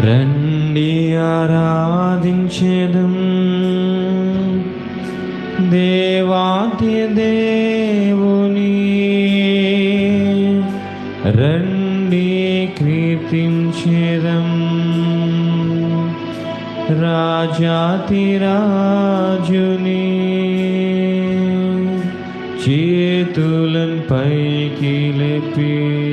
రండి ఆరాధించేదం. దేవాతి దేవుని. రండి కీర్తించేదం. రాజాతి రాజుని చేతులన్ పైకి లేపి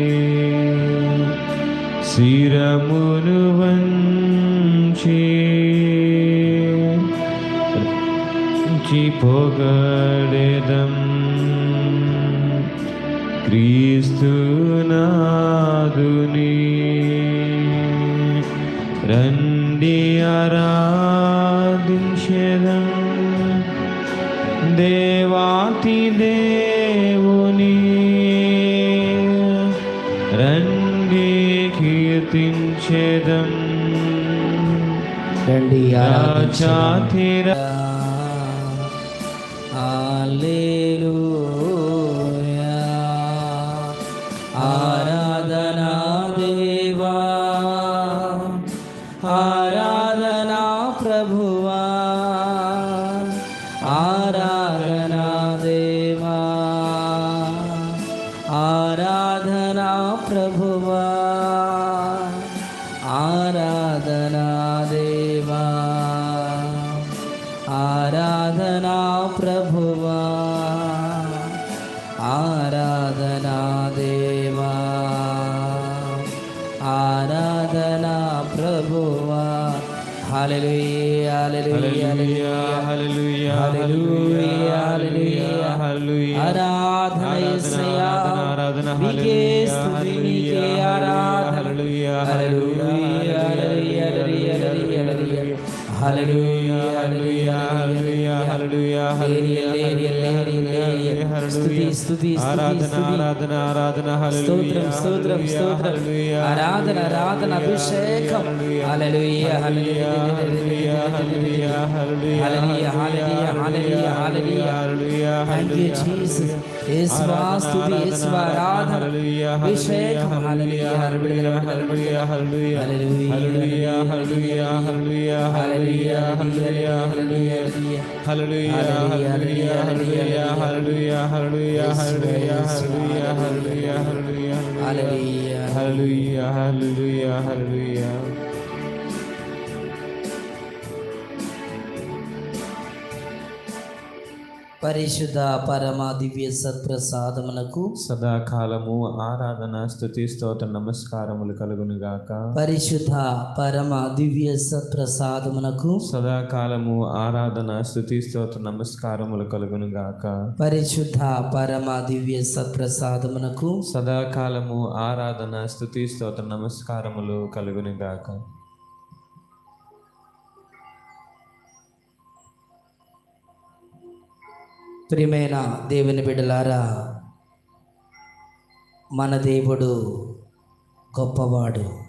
శిరమును వంచి చి పొగడెదం. క్రీస్తునాదుని రండి అరా दंडिया राजा तेरा आले आराधना देवा आराधना प्रभुवा आराधना देवा आराधना प्रभुवा hallelujah hallelujah hallelujah hallelujah hallelujah hallelujah आराधना यशया आराधना hallelujah hallelujah hallelujah hallelujah hallelujah hallelujah hallelujah hallelujah స్తుతి స్తుతి ఆరాధన స్తుతి ఆరాధన ఆరాధన స్తోత్రం స్తోత్రం స్తోత్రం ఆరాధన ఆరాధన అభిషేకం hallelujah hallelujah hallelujah hallelujah hallelujah hallelujah hallelujah hallelujah thank you Jesus యేసువా స్తుతి యేసువా ఆరాధన అభిషేకం హల్లెలూయా హల్లెలూయా హల్లెలూయా హల్లెలూయా హల్లెలూయా పరిశుద్ధ పరమ దివ్య సత్ప్రసాదమునకు సదాకాలము ఆరాధన స్తుతి స్తోత్ర నమస్కారములు కలుగును గాక పరిశుద్ధ పరమ దివ్య సత్ప్రసాదమునకు సదాకాలము ఆరాధన స్తుతి స్తోత్ర నమస్కారములు కలుగును గాక పరిశుద్ధ పరమ దివ్య సత్ప్రసాదమునకు సదాకాలము ఆరాధన స్తుతి స్తోత్ర నమస్కారములు కలుగును ప్రియమైన దేవుని బిడ్డలారా మన దేవుడు గొప్పవాడు.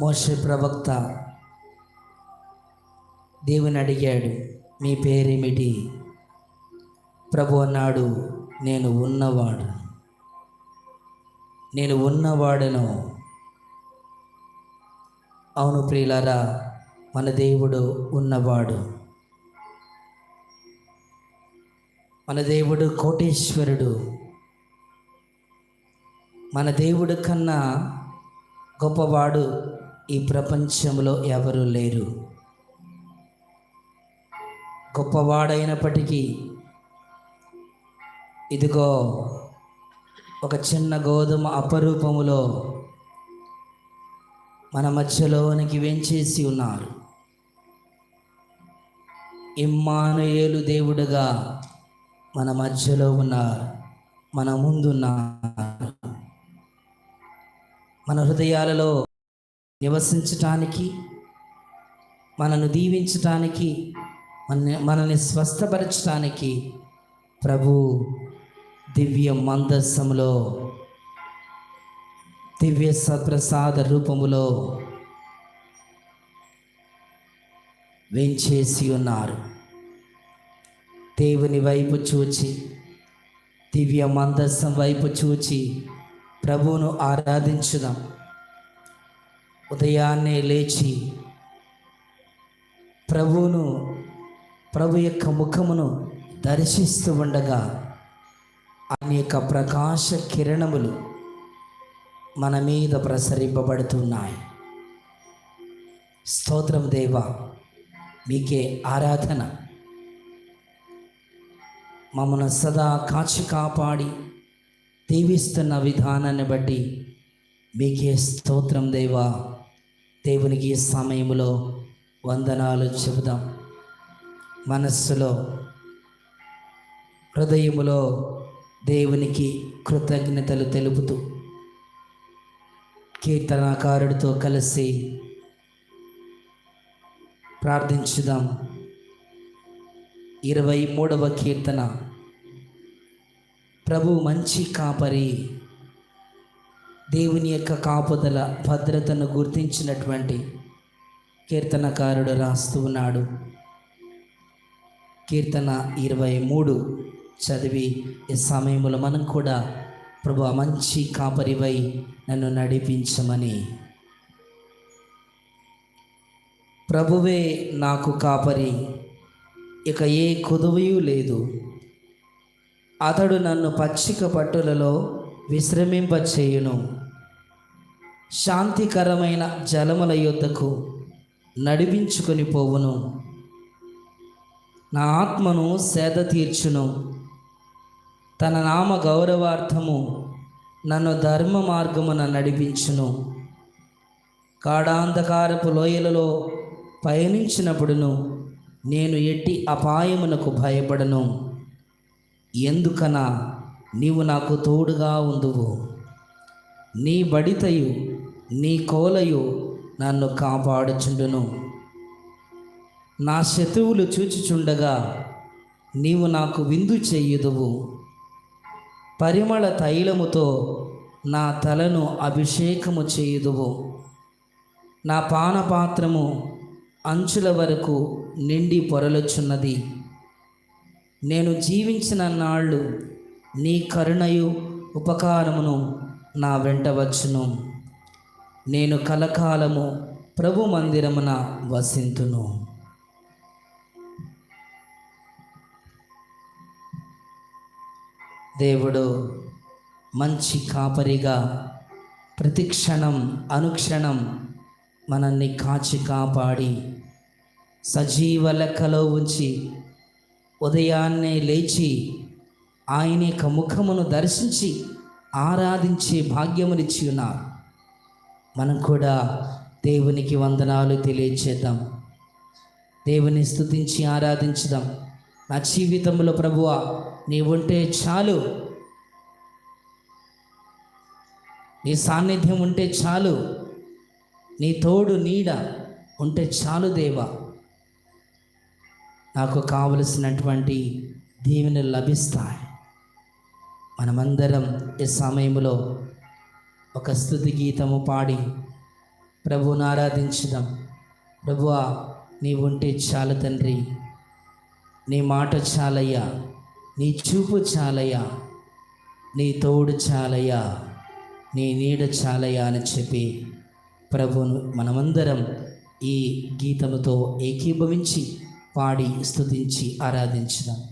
మోషే ప్రవక్త దేవుని అడిగాడు మీ పేరేమిటి? ప్రభు అన్నాడు నేను ఉన్నవాడు. నేను ఉన్నవాడను. అవును ప్రియులారా మన దేవుడు ఉన్నవాడు. మన దేవుడు కోటేశ్వరుడు. మన దేవుడు కన్నా గొప్పవాడు ఈ ప్రపంచంలో ఎవరూ లేరు. గొప్పవాడైనప్పటికీ ఇదిగో ఒక చిన్న గోధుమ అపరూపములో మన మధ్యలోనికి వెంచేసి ఉన్నారు. ఇమ్మానుయేలు దేవుడుగా మన మధ్యలో ఉన్నారు మన ముందున్నారు మన హృదయాలలో నివసించటానికి మనను దీవించటానికి మన మనల్ని స్వస్థపరచటానికి ప్రభు దివ్య మందస్సములో దివ్య సప్రసాద రూపములో వెంచేసి ఉన్నారు. దేవుని వైపు చూచి దివ్య మందస్సం వైపు చూచి ప్రభువును ఆరాధించుదాం. ఉదయాన్నే లేచి ప్రభువును ప్రభు యొక్క ముఖమును దర్శిస్తూ ఉండగా అనేక ప్రకాశ కిరణములు మన మీద ప్రసరింపబడుతున్నాయి. స్తోత్రం దేవా మీకే ఆరాధన. మమ్మల్ని సదా కాచి కాపాడి దీవిస్తున్న విధానాన్ని బట్టి మీకే స్తోత్రం దేవా. దేవునికి ఈ సమయంలో వందనాలు చెబుదాం. మనస్సులో హృదయములో దేవునికి కృతజ్ఞతలు తెలుపుతూ కీర్తనాకారుడితో కలిసి ప్రార్థించుదాం. ఇరవై మూడవ కీర్తన. ప్రభు మంచి కాపరి. దేవుని యొక్క కాపుదల భద్రతను గుర్తించినటువంటి కీర్తనకారుడు రాస్తూ ఉన్నాడు. కీర్తన ఇరవై మూడు చదివి ఈ సమయంలో మనం కూడా ప్రభు మంచి కాపరివై నన్ను నడిపించమని. ప్రభువే నాకు కాపరి. ఇక ఏ కుదువయు లేదు. అతడు నన్ను పచ్చిక పట్టులలో విశ్రమింపచేయును. శాంతికరమైన జలముల యొద్దకు నడిపించుకొని పోవును. నా ఆత్మను సేద తీర్చును. తన నామ గౌరవార్థము నన్ను ధర్మ మార్గమున నడిపించును. కాడాంధకారపు లోయలలో పయనించినప్పుడును నేను ఎట్టి అపాయమునకు భయపడను. ఎందుకనా? నీవు నాకు తోడుగా ఉందువు. నీ బడితయు నీ కోలయు నన్ను కాపాడుచుండును. నా శత్రువులు చూచుచుండగా నీవు నాకు విందు చెయ్యుదువు పరిమళ తైలముతో నా తలను అభిషేకము చేయుదువు. నా పానపాత్రము అంచుల వరకు నిండి పొరలొచ్చున్నది. నేను జీవించిన నాళ్ళు నీ కరుణయు ఉపకారమును నా వెంట వచ్చును. నేను కలకాలము ప్రభు మందిరమున వసింతును. దేవుడు మంచి కాపరిగా ప్రతిక్షణం అనుక్షణం మనల్ని కాచి కాపాడి సజీవ లెక్కలో ఉంచి ఉదయాన్నే లేచి ఆయన యొక్క ముఖమును దర్శించి ఆరాధించే భాగ్యమునిచ్చి ఉన్నారు మనం కూడా దేవునికి వందనాలు తెలియచేద్దాం. దేవుని స్థుతించి ఆరాధించుదాం నా జీవితంలో ప్రభువా నీవుంటే చాలు. నీ సాన్నిధ్యం ఉంటే చాలు. నీ తోడు నీడ ఉంటే చాలు దేవా. నాకు కావలసినటువంటి దీవెనలు లభిస్తాయి. మనమందరం ఈ సమయంలో ఒక స్థుతి గీతము పాడి ప్రభువును ఆరాధించడం ప్రభువా నీవుంటే చాలు తండ్రి. నీ మాట చాలయ్యా. నీ చూపు చాలయ్యా. నీ తోడు చాలయ్యా. నీ నీడ చాలయ్యా అని చెప్పి ప్రభువును మనమందరం ఈ గీతముతో ఏకీభవించి పాడి స్థుతించి ఆరాధించుదాం.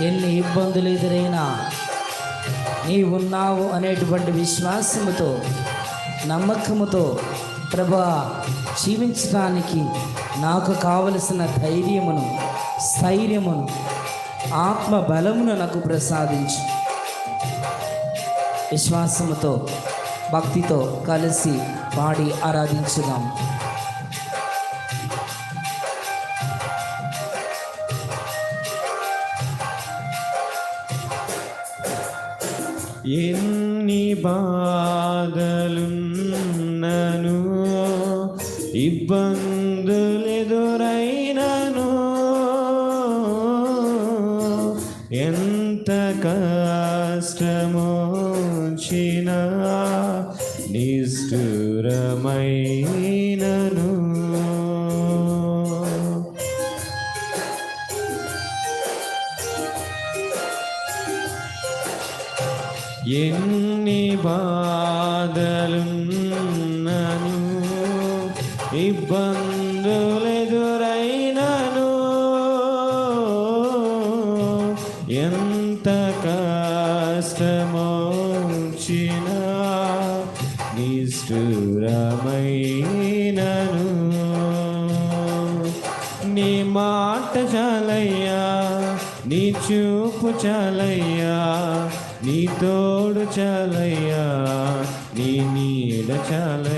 ఎన్ని ఇబ్బందులు ఎదురైనా నీవున్నావు అనేటువంటి విశ్వాసముతో నమ్మకముతో ప్రభా జీవించడానికి నాకు కావలసిన ధైర్యమును స్థైర్యమును ఆత్మ బలమును నాకు ప్రసాదించు. విశ్వాసముతో భక్తితో కలిసి పాడి ఆరాధించుదాం. ఎన్ని బాధలున్నను ఇబ్బందులెదురైనను ఇబ్బందులెదురైనను. ఎంత కష్టమోచిన నిష్ఠురమైనను. నీ మాట చాలయ్యా నీ చూపు చాలయ్యా నీ తోడు చాలయ్యా నీ నీడ చాలయ్యా.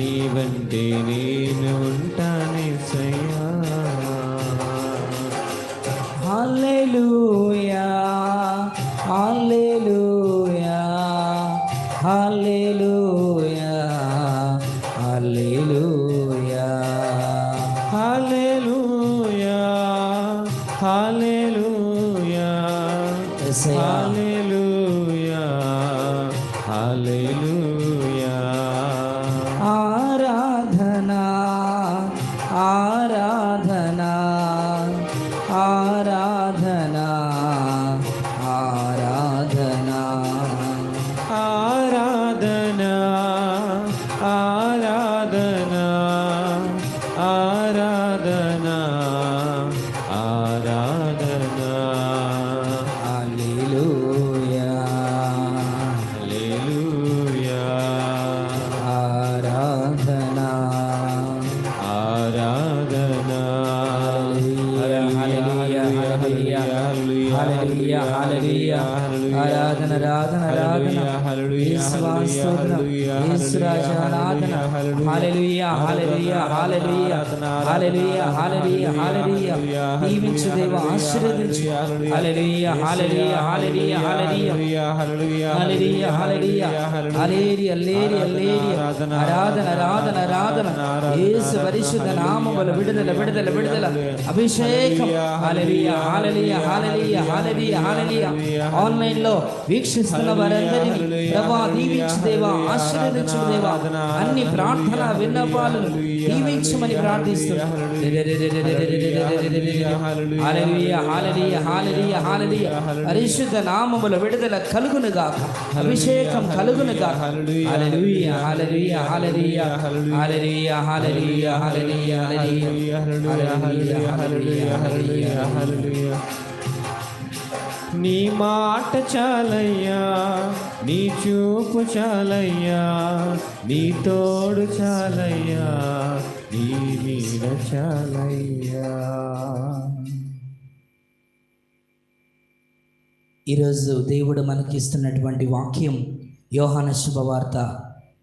ദേവന്റെ നേനുണ്ട് హల్లెలూయా హల్లెలూయా హల్లెలూయా ఆరాధన ఆరాధన ఆరాధన యేసు పరిశుద్ధ నామముల విడుదల విడుదల విడుదల అభిషేకం హల్లెలూయా హల్లెలూయా హల్లెలూయా హల్లెలూయా హల్లెలూయా ఆన్లైన్లో వీక్షిస్తున్న వారందరినీ ప్రభు ప్రభా దీవించు దేవా ఆశీర్వదించు దేవా అన్ని ప్రార్థన విన్నపాలను దీవించమని ప్రార్థిస్తున్నాం హల్లెలూయా హల్లెలూయా హల్లెలూయా పరిశుద్ధ నామముల విడుదల కలుగును గాక అభిషేకం కలుగును గాక హల్లెలూయా hallelujah hallelujah hallelujah hallelujah hallelujah hallelujah hallelujah హల్లెలూయా నీ మాట చాలయ్యా నీ చూపు చాలయ్యా నీ తోడు చాలయ్యా నీ నీడ చాలయ్యా ఈరోజు దేవుడు మనకి ఇస్తున్నటువంటి వాక్యం యోహాన శుభవార్త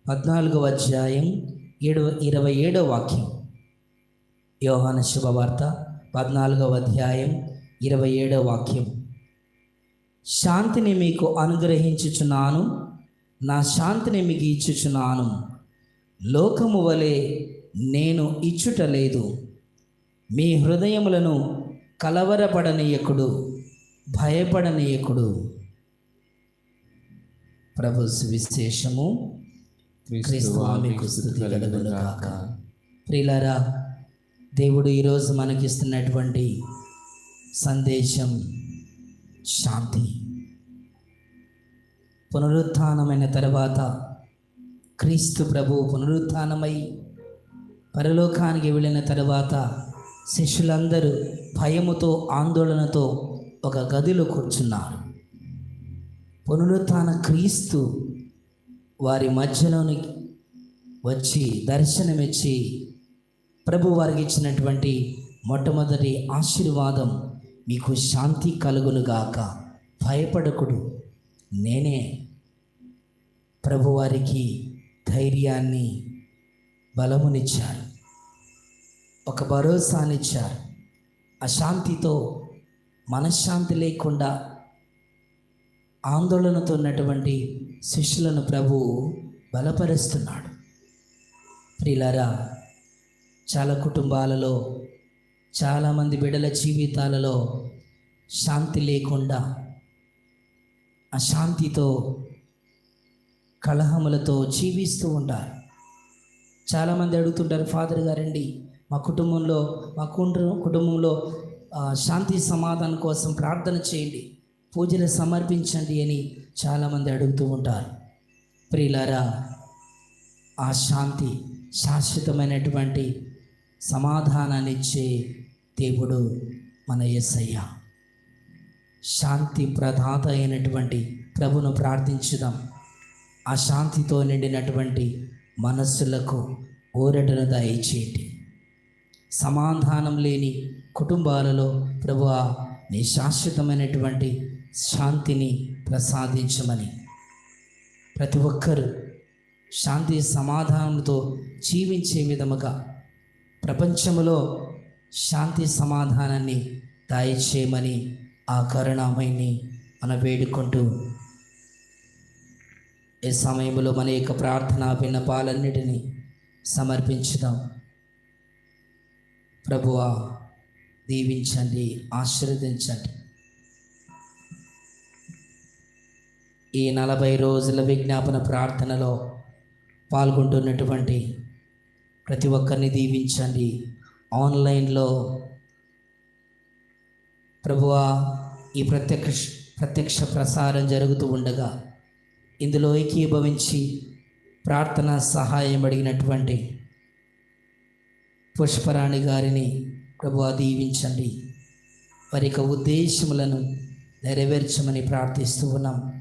పద్నాలుగవ అధ్యాయం ఏడు ఇరవై ఏడవ వాక్యం. యోహాన శుభవార్త పద్నాలుగవ అధ్యాయం ఇరవై ఏడవ వాక్యం. శాంతిని మీకు అనుగ్రహించుచున్నాను నా శాంతిని మీకు ఇచ్చుచున్నాను. లోకము వలె నేను ఇచ్చుట లేదు. మీ హృదయములను కలవరపడనీయకుడు భయపడనీయకుడు. ప్రభు సువిశేషము గాక. ప్రియులారా దేవుడు ఈరోజు మనకిస్తున్నటువంటి సందేశం శాంతి. పునరుత్థానమైన తర్వాత క్రీస్తు ప్రభు పునరుత్థానమై పరలోకానికి వెళ్ళిన తర్వాత శిష్యులందరూ భయముతో ఆందోళనతో ఒక గదిలో కూర్చున్నారు. పునరుత్న క్రీస్తు వారి మధ్యలోనికి వచ్చి దర్శనమిచ్చి ప్రభు వారికి ఇచ్చినటువంటి మొట్టమొదటి ఆశీర్వాదం మీకు శాంతి కలుగునుగాక భయపడకుడు. నేనే ప్రభువారికి ధైర్యాన్ని బలమునిచ్చారు ఒక భరోసానిచ్చారు. అశాంతితో మనశ్శాంతి లేకుండా ఆందోళనతో ఉన్నటువంటి శిష్యులను ప్రభు బలపరుస్తున్నాడు. ప్రియులారా చాలా కుటుంబాలలో చాలామంది బిడల జీవితాలలో శాంతి లేకుండా అశాంతితో కలహములతో జీవిస్తూ ఉంటారు చాలామంది అడుగుతుంటారు ఫాదర్ గారండి మా కుటుంబంలో మా కుటుంబంలో శాంతి సమాధానం కోసం ప్రార్థన చేయండి. పూజలు సమర్పించండి అని చాలామంది అడుగుతూ ఉంటారు. ప్రియులారా ఆ శాంతి శాశ్వతమైనటువంటి సమాధానాన్ని ఇచ్చే దేవుడు మన యేసయ్య. శాంతి ప్రదాత అయినటువంటి ప్రభును ప్రార్థించుదాం. ఆ శాంతితో నిండినటువంటి మనస్సులకు ఊరటను దయచేయండి. సమాధానం లేని కుటుంబాలలో ప్రభు నీ శాశ్వతమైనటువంటి శాంతిని ప్రసాదించమని. ప్రతి ఒక్కరూ శాంతి సమాధానంతో జీవించే విధముగా ప్రపంచంలో శాంతి సమాధానాన్ని దయచేయమని ఆ కరుణామయ్యని మన వేడుకుంటూ ఈ సమయంలో మన యొక్క ప్రార్థనా విన్నపాలన్నిటినీ సమర్పించుదాం. ప్రభువా దీవించండి ఆశీర్వదించండి. ఈ నలభై రోజుల విజ్ఞాపన ప్రార్థనలో పాల్గొంటున్నటువంటి ప్రతి ఒక్కరిని దీవించండి. ఆన్లైన్లో ప్రభువా ఈ ప్రత్యక్ష ప్రత్యక్ష ప్రసారం జరుగుతూ ఉండగా ఇందులో ఏకీభవించి ప్రార్థన సహాయం అడిగినటువంటి పుష్పరాణి గారిని ప్రభువా దీవించండి. వారి యొక్క ఉద్దేశములను నెరవేర్చమని ప్రార్థిస్తూ ఉన్నాం.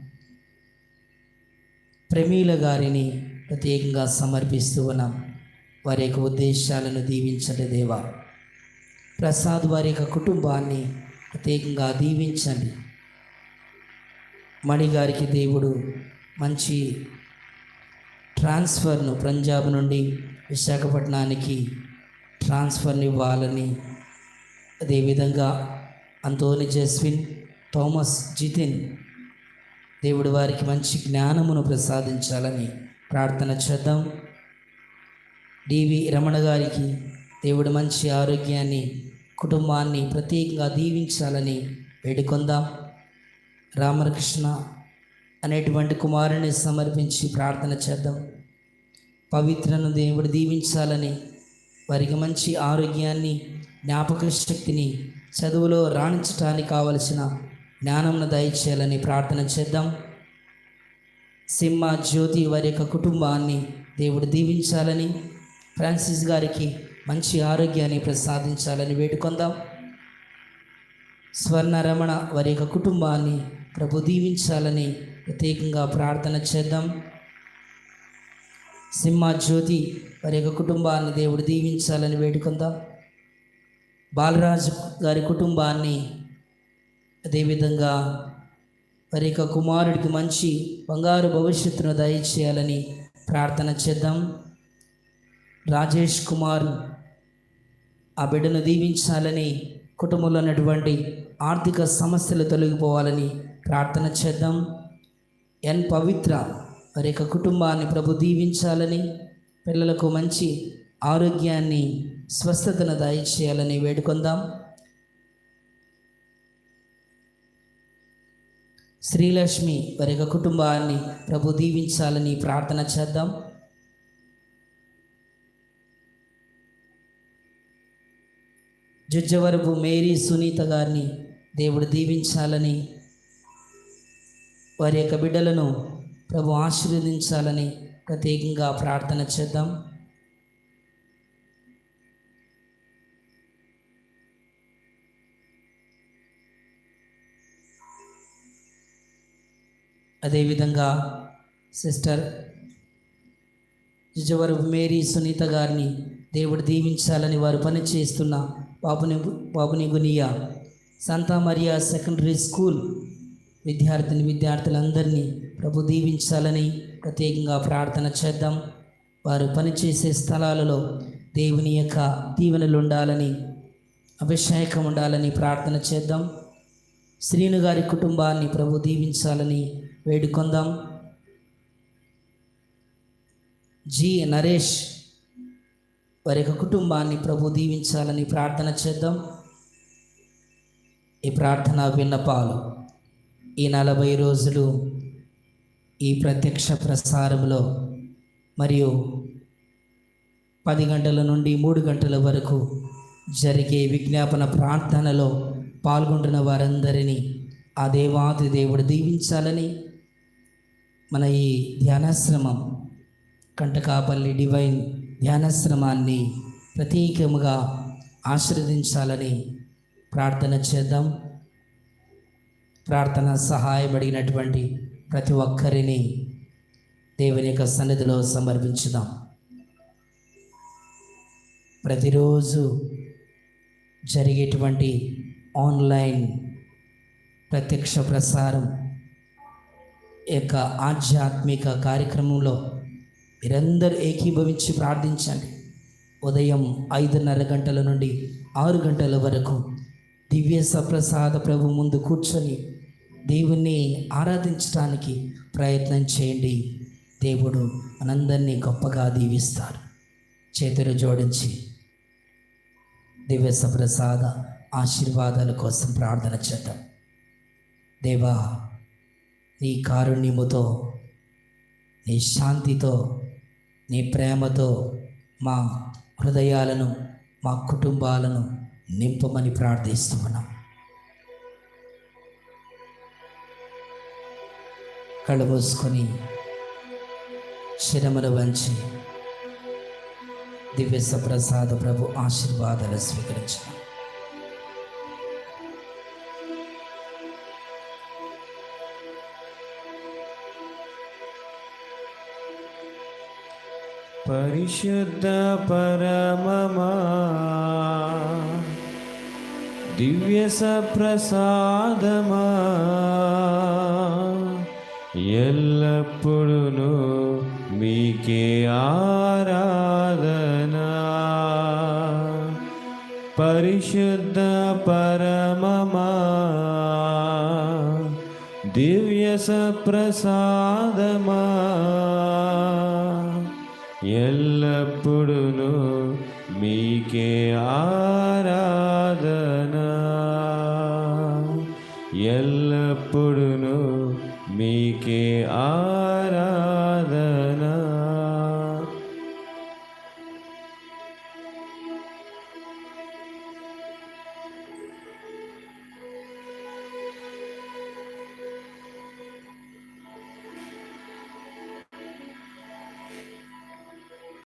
ప్రమీల గారిని ప్రత్యేకంగా సమర్పిస్తూ ఉన్నాం. వారి యొక్క ఉద్దేశాలను దీవించండి దేవా. ప్రసాద్ వారి యొక్క కుటుంబాన్ని ప్రత్యేకంగా దీవించండి. మణి గారికి దేవుడు మంచి ట్రాన్స్ఫర్ను పంజాబ్ నుండి విశాఖపట్నానికి ట్రాన్స్ఫర్ని ఇవ్వాలని అదేవిధంగా అంతోని జస్విన్ థామస్ జితిన్ దేవుడు వారికి మంచి జ్ఞానమును ప్రసాదించాలని ప్రార్థన చేద్దాం. డివి రమణ గారికి దేవుడు మంచి ఆరోగ్యాన్ని కుటుంబాన్ని ప్రత్యేకంగా దీవించాలని వేడుకొందాం. రామకృష్ణ అనేటువంటి కుమారుని సమర్పించి ప్రార్థన చేద్దాం. పవిత్రను దేవుడు దీవించాలని వారికి మంచి ఆరోగ్యాన్ని జ్ఞాపక శక్తిని చదువులో రాణించడానికి కావలసిన జ్ఞానంను దయచేయాలని ప్రార్థన చేద్దాం. సింహ జ్యోతి వారి యొక్క కుటుంబాన్ని దేవుడు దీవించాలని ఫ్రాన్సిస్ గారికి మంచి ఆరోగ్యాన్ని ప్రసాదించాలని వేడుకొందాం. స్వర్ణ రమణ వారి యొక్క కుటుంబాన్ని ప్రభు దీవించాలని ప్రత్యేకంగా ప్రార్థన చేద్దాం. సింహ జ్యోతి వారి యొక్క కుటుంబాన్ని దేవుడు దీవించాలని వేడుకుందాం. బాలరాజు గారి కుటుంబాన్ని అదేవిధంగా వారి యొక్క కుమారుడికి మంచి బంగారు భవిష్యత్తును దయచేయాలని ప్రార్థన చేద్దాం. రాజేష్ కుమార్ ఆ బిడ్డను దీవించాలని కుటుంబంలో ఉన్నటువంటి ఆర్థిక సమస్యలు తొలగిపోవాలని ప్రార్థన చేద్దాం. ఎన్ పవిత్ర వారి యొక్క కుటుంబాన్ని ప్రభు దీవించాలని పిల్లలకు మంచి ఆరోగ్యాన్ని స్వస్థతను దయచేయాలని వేడుకొందాం. శ్రీలక్ష్మి వారి యొక్క కుటుంబాన్ని ప్రభు దీవించాలని ప్రార్థన చేద్దాం. జుజ్జవరపు మేరీ సునీత గారిని దేవుడు దీవించాలని వారి యొక్క బిడ్డలను ప్రభు ఆశీర్వదించాలని ప్రత్యేకంగా ప్రార్థన చేద్దాం. అదేవిధంగా సిస్టర్ జుజవరపు మేరీ సునీత గారిని దేవుడు దీవించాలని వారు పని చేస్తున్న బాబుని బాబుని గునియా సంతా మరియా సెకండరీ స్కూల్ విద్యార్థిని విద్యార్థులందరినీ ప్రభు దీవించాలని ప్రత్యేకంగా ప్రార్థన చేద్దాం. వారు పనిచేసే స్థలాలలో దేవుని యొక్క దీవెనలు ఉండాలని అభిషేకం ఉండాలని ప్రార్థన చేద్దాం. శ్రీను గారి కుటుంబాన్ని ప్రభు దీవించాలని వేడుకొందాం. జి. నరేష్ వారి యొక్క కుటుంబాన్ని ప్రభు దీవించాలని ప్రార్థన చేద్దాం. ఈ ప్రార్థన విన్నపాలు ఈ నలభై రోజులు ఈ ప్రత్యక్ష ప్రసారంలో మరియు పది గంటల నుండి మూడు గంటల వరకు జరిగే విజ్ఞాపన ప్రార్థనలో పాల్గొంటున్న వారందరినీ ఆ దేవాది దేవుడు దీవించాలని మన ఈ ధ్యానాశ్రమం కంటకాపల్లి డివైన్ ధ్యానాశ్రమాన్ని ప్రతీకముగా ఆశీర్వదించాలని ప్రార్థన చేద్దాం. ప్రార్థన సహాయపడినటువంటి ప్రతి ఒక్కరిని దేవుని యొక్క సన్నిధిలో సమర్పించుదాం. ప్రతిరోజు జరిగేటువంటి ఆన్లైన్ ప్రత్యక్ష ప్రసారం యొక్క ఆధ్యాత్మిక కార్యక్రమంలో మీరందరూ ఏకీభవించి ప్రార్థించండి. ఉదయం ఐదున్నర గంటల నుండి ఆరు గంటల వరకు దివ్య సప్రసాద ప్రభు ముందు కూర్చొని దేవుణ్ణి ఆరాధించడానికి ప్రయత్నం చేయండి. దేవుడు మనందరినీ గొప్పగా దీవిస్తారు. చేతులు జోడించి దివ్య సప్రసాద ఆశీర్వాదాల కోసం ప్రార్థన చేద్దాం. దేవా నీ కారుణ్యముతో నీ శాంతితో నీ ప్రేమతో మా హృదయాలను మా కుటుంబాలను నింపమని ప్రార్థిస్తున్నాం. కళ్ళు మూసుకొని శిరములు వంచి దివ్య సప్రసాద ప్రభు ఆశీర్వాదాలు స్వీకరించిన పరిశుద్ధ పరమమా. దివ్య సప్రసాదమా. ఎల్లప్పుడూ మీకే ఆరాధనా. పరిశుద్ధ పరమమా. దివ్య సప్రసాదమా. ఎల్లప్పుడును మీకే ఆరాధనా. ఎల్లప్పుడును మీకే ఆ